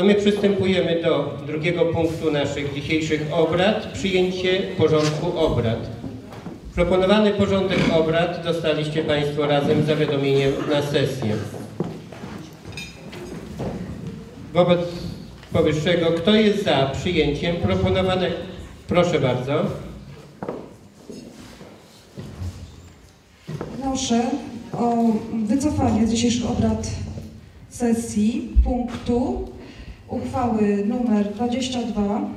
A my przystępujemy do drugiego punktu naszych dzisiejszych obrad, przyjęcie porządku obrad. Proponowany porządek obrad dostaliście Państwo razem z zawiadomieniem na sesję. Wobec powyższego, kto jest za przyjęciem proponowanego... Proszę bardzo. Wnoszę o wycofanie z dzisiejszych obrad sesji punktu uchwały numer 22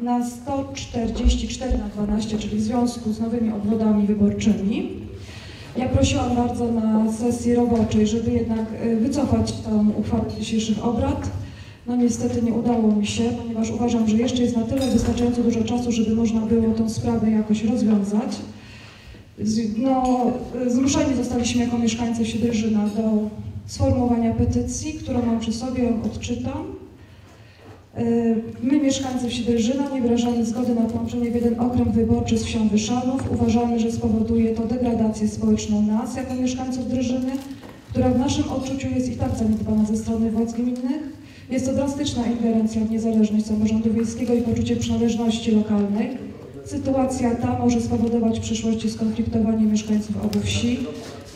na 144 na 12, czyli w związku z nowymi obwodami wyborczymi. Ja prosiłam bardzo na sesji roboczej, żeby jednak y, wycofać tą uchwałę dzisiejszych obrad. No niestety nie udało mi się, ponieważ uważam, że jeszcze jest na tyle wystarczająco dużo czasu, żeby można było tą sprawę jakoś rozwiązać. No, y, zmuszeni zostaliśmy jako mieszkańcy Siedrzyna do sformułowania petycji, którą mam przy sobie, ją odczytam. Y, My, mieszkańcy Siedrzyna, nie wyrażamy zgody na połączenie w jeden okręg wyborczy z wsią Wyszanów. Uważamy, że spowoduje to degradację społeczną nas, jako mieszkańców Drżyny, która w naszym odczuciu jest i tak zaniedbana ze strony władz gminnych. Jest to drastyczna ingerencja w niezależność samorządu wiejskiego i poczucie przynależności lokalnej. Sytuacja ta może spowodować w przyszłości skonfliktowanie mieszkańców obu wsi.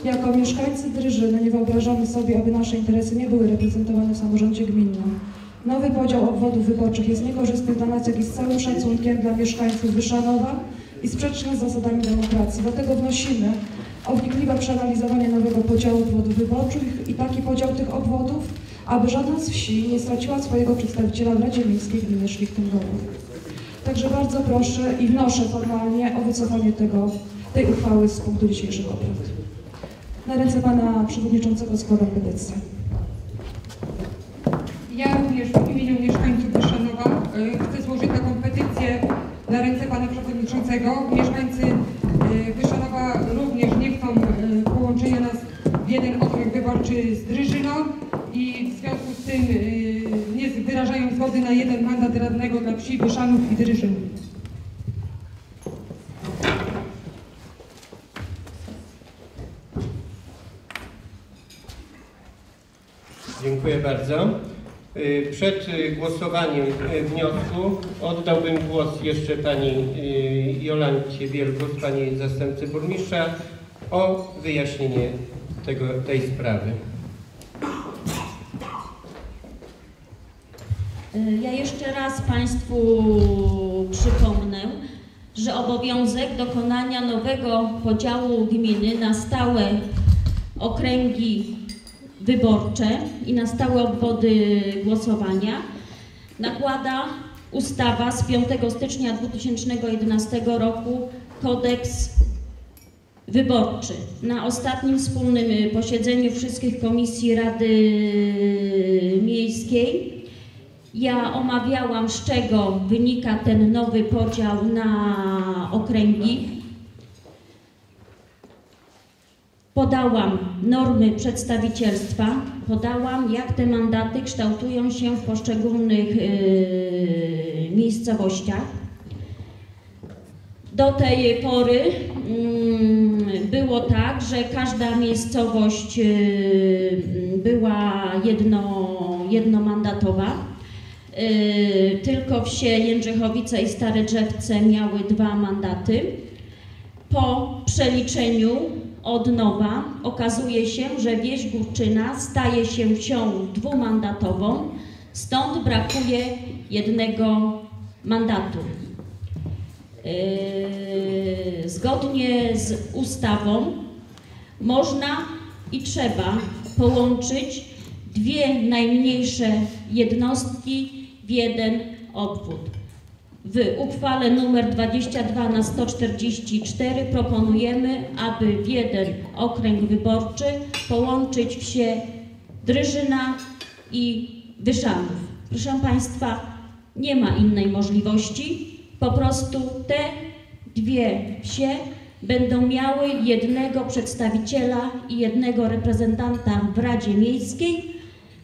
Jako mieszkańcy Drżyny nie wyobrażamy sobie, aby nasze interesy nie były reprezentowane w samorządzie gminnym. Nowy podział obwodów wyborczych jest niekorzystny dla nas, jak i z całym szacunkiem dla mieszkańców Wyszanowa i sprzeczny z zasadami demokracji. Dlatego wnosimy o wnikliwe przeanalizowanie nowego podziału obwodów wyborczych i taki podział tych obwodów, aby żadna z wsi nie straciła swojego przedstawiciela w Radzie Miejskiej Gminy Szlichtyn-Gorów. Także bardzo proszę i wnoszę formalnie o wycofanie tego, tej uchwały z punktu dzisiejszych obrad. Na ręce pana przewodniczącego składam petycję. Ja również w imieniu mieszkańców Wyszanowa y, chcę złożyć taką petycję na ręce pana przewodniczącego. Mieszkańcy y, Wyszanowa również nie chcą y, połączenia nas w jeden okręg wyborczy z Drżyną i w związku z tym y, nie wyrażają zgody na jeden mandat radnego dla wsi Wyszanów i Drżyn. Dziękuję bardzo. Y, Przed głosowaniem y, wniosku oddałbym głos jeszcze pani y, Jolancie Wielgus, pani zastępcy burmistrza, o wyjaśnienie tego, tej sprawy. Ja jeszcze raz Państwu przypomnę, że obowiązek dokonania nowego podziału gminy na stałe okręgi wyborcze i na stałe obwody głosowania nakłada ustawa z 5 stycznia 2011 roku Kodeks Wyborczy. Na ostatnim wspólnym y, posiedzeniu wszystkich komisji Rady Miejskiej ja omawiałam, z czego wynika ten nowy podział na okręgi. Podałam normy przedstawicielstwa, podałam, jak te mandaty kształtują się w poszczególnych yy, miejscowościach. Do tej pory mm, było tak, że każda miejscowość yy, była jedno, jednomandatowa. Yy, tylko wsie Jędrzechowice i Stare Drzewce miały dwa mandaty. Po przeliczeniu od nowa okazuje się, że wieś Górczyna staje się wsią dwumandatową, stąd brakuje jednego mandatu. Yy, Zgodnie z ustawą można i trzeba połączyć dwie najmniejsze jednostki w jeden obwód. W uchwale nr 22 na 144 proponujemy, aby w jeden okręg wyborczy połączyć wsie Drżyna i Wyszanów. Proszę Państwa, nie ma innej możliwości. Po prostu te dwie wsie będą miały jednego przedstawiciela i jednego reprezentanta w Radzie Miejskiej,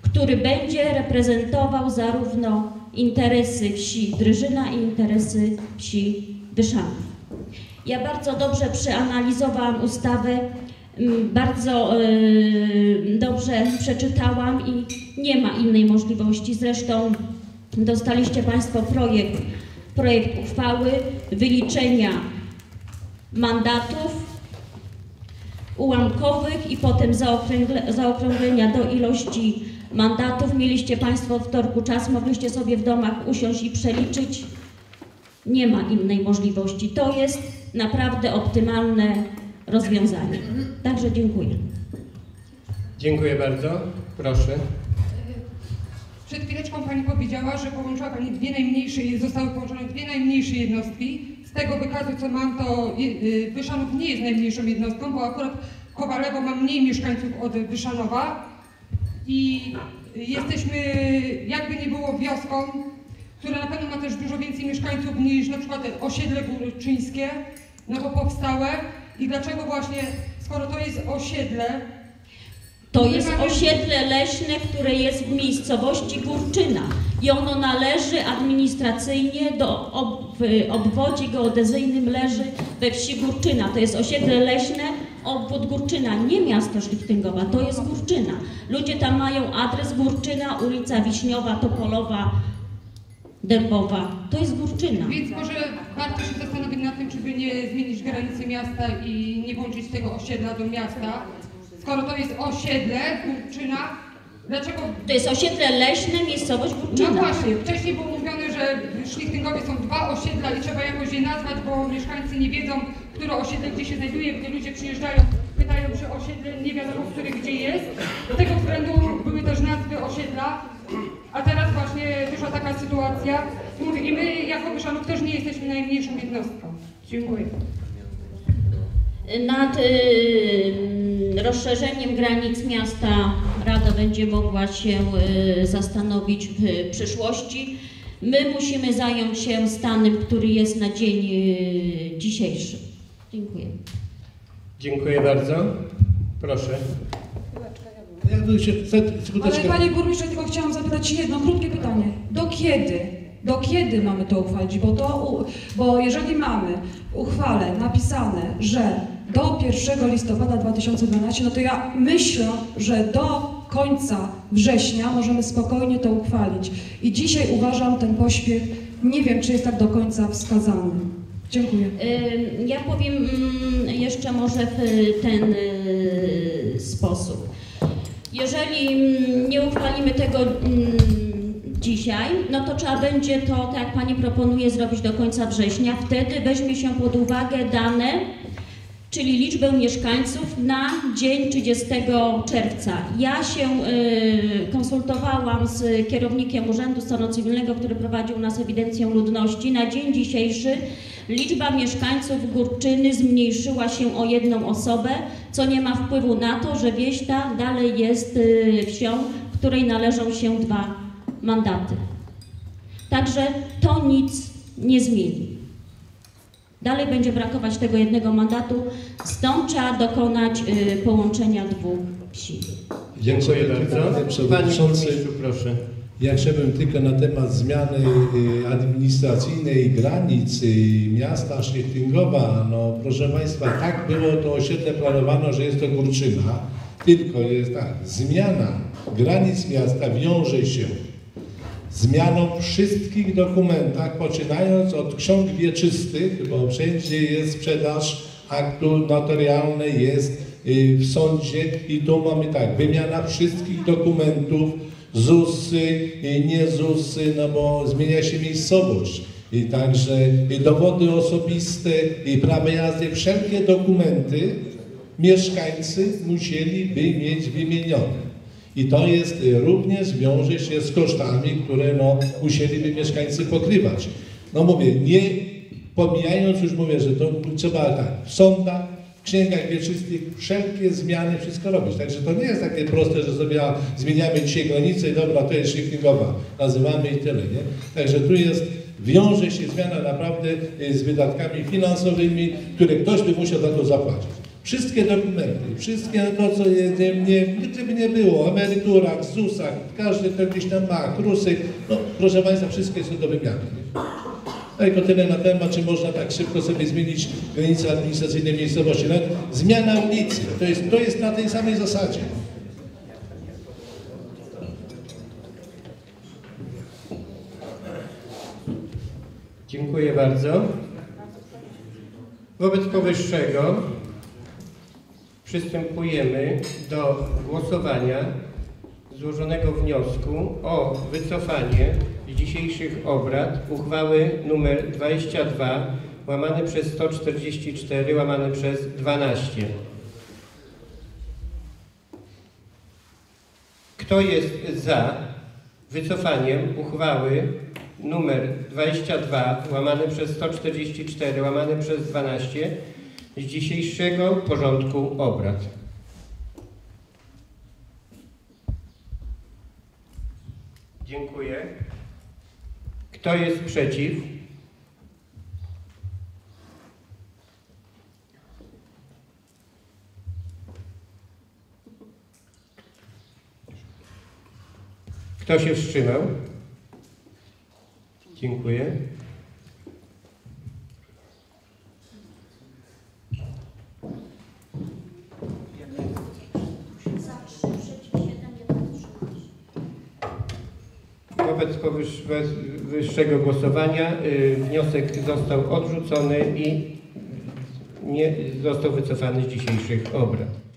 który będzie reprezentował zarówno interesy wsi Drżyna i interesy wsi Wyszanów. Ja bardzo dobrze przeanalizowałam ustawę, mm, bardzo y, dobrze przeczytałam i Nie ma innej możliwości. Zresztą dostaliście Państwo projekt, projekt uchwały wyliczenia mandatów ułamkowych i potem zaokrąglenia do ilości mandatów. Mieliście Państwo w torku czas, mogliście sobie w domach usiąść i przeliczyć. Nie ma innej możliwości. To jest naprawdę optymalne rozwiązanie. Także dziękuję. Dziękuję bardzo. Proszę. Przed chwileczką Pani powiedziała, że połączyła Pani dwie najmniejsze, zostały połączone dwie najmniejsze jednostki. Z tego wykazu, co mam, to je- y, Wyszanów nie jest najmniejszą jednostką, bo akurat Kowalewo ma mniej mieszkańców od Wyszanowa i jesteśmy, jakby nie było, wioską, która na pewno ma też dużo więcej mieszkańców niż na przykład osiedle górczyńskie, nowo powstałe. I dlaczego właśnie, skoro to jest osiedle, To jest osiedle leśne, które jest w miejscowości Górczyna i ono należy administracyjnie do ob, w obwodzie geodezyjnym leży we wsi Górczyna. To jest osiedle leśne, obwód Górczyna, nie miasto Szlichtyngowa, to jest Górczyna. Ludzie tam mają adres Górczyna, ulica Wiśniowa, Topolowa, Dębowa. To jest Górczyna. Więc może warto się zastanowić nad tym, czy by nie zmienić granicy miasta i nie włączyć tego osiedla do miasta. Skoro to jest osiedle, Kurczyna, dlaczego... To jest osiedle leśne, miejscowość No Górczyna. właśnie, wcześniej było mówione, że w Szlichtyngowie są dwa osiedla i trzeba jakoś je nazwać, bo mieszkańcy nie wiedzą, które osiedle gdzie się znajduje, gdy ludzie przyjeżdżają, pytają, czy osiedle nie wiadomo, w których gdzie jest. Do tego względu były też nazwy osiedla, a teraz właśnie wyszła taka sytuacja. Mówię, I my jako Wyszanów też nie jesteśmy najmniejszą jednostką. Dziękuję. Nad y, rozszerzeniem granic miasta Rada będzie mogła się y, zastanowić w przyszłości. My musimy zająć się stanem, który jest na dzień y, dzisiejszy. Dziękuję. Dziękuję bardzo. Proszę. Ale panie burmistrzu, tylko chciałam zapytać jedno krótkie pytanie. Do kiedy? Do kiedy mamy to uchwalić? Bo, to, bo jeżeli mamy w uchwale napisane, że do 1 listopada 2012, no to ja myślę, że do końca września możemy spokojnie to uchwalić. I dzisiaj uważam ten pośpiech, nie wiem, czy jest tak do końca wskazany. Dziękuję. Ja powiem mm, jeszcze może w ten y, sposób. Jeżeli mm, nie uchwalimy tego mm, dzisiaj, no to trzeba będzie to, tak jak Pani proponuje, zrobić do końca września. Wtedy weźmie się pod uwagę dane, czyli liczbę mieszkańców na dzień 30 czerwca. Ja się y, konsultowałam z kierownikiem Urzędu Stanu Cywilnego, który prowadził nas ewidencję ludności. Na dzień dzisiejszy liczba mieszkańców Górczyny zmniejszyła się o jedną osobę, co nie ma wpływu na to, że wieś ta dalej jest y, wsią, której należą się dwa mandaty. Także to nic nie zmieni. Dalej będzie brakować tego jednego mandatu, stąd trzeba dokonać y, połączenia dwóch wsi. Dziękuję bardzo. Przewodniczący, proszę. Ja chciałbym tylko na temat zmiany y, administracyjnej granic y, miasta Szlichtyngowa. No proszę Państwa, tak było to osiedle planowano, że jest to Górczyna, tylko jest tak, zmiana granic miasta wiąże się zmianą wszystkich dokumentach, poczynając od ksiąg wieczystych, bo wszędzie jest sprzedaż aktu notarialny, jest y, w sądzie i tu mamy tak, wymiana wszystkich dokumentów, ZUSy, y, nie ZUSy, no bo zmienia się miejscowość. I także y, dowody osobiste i prawo jazdy, wszelkie dokumenty mieszkańcy musieliby mieć wymienione. I to jest y, również wiąże się z kosztami, które no, musieliby mieszkańcy pokrywać. No mówię, nie pomijając już mówię, że to trzeba tak, w sądach, księgach wieczystych wszelkie zmiany, wszystko robić. Także to nie jest takie proste, że sobie zmieniamy dzisiaj granicę i dobra, to jest shiftingowa, nazywamy i tyle, nie? Także tu jest, wiąże się zmiana naprawdę y, z wydatkami finansowymi, które ktoś by musiał za to zapłacić. Wszystkie dokumenty, wszystkie to, co nie, nie, gdyby nie było, emeryturach, ZUS-ach, każdy to gdzieś tam ma, krusy, no proszę Państwa, wszystkie są do wymiany. No Tylko tyle na temat, czy można tak szybko sobie zmienić granice administracyjne miejscowości. Nawet zmiana ulicy, to jest, to jest na tej samej zasadzie. Dziękuję bardzo. Wobec powyższego przystępujemy do głosowania złożonego wniosku o wycofanie z dzisiejszych obrad uchwały nr 22 łamane przez 144 łamane przez 12. Kto jest za wycofaniem uchwały numer 22 łamane przez 144 łamane przez 12 z dzisiejszego porządku obrad? Dziękuję. Kto jest przeciw? Kto się wstrzymał? Dziękuję. Wobec powyższego głosowania y, wniosek został odrzucony i nie został wycofany z dzisiejszych obrad.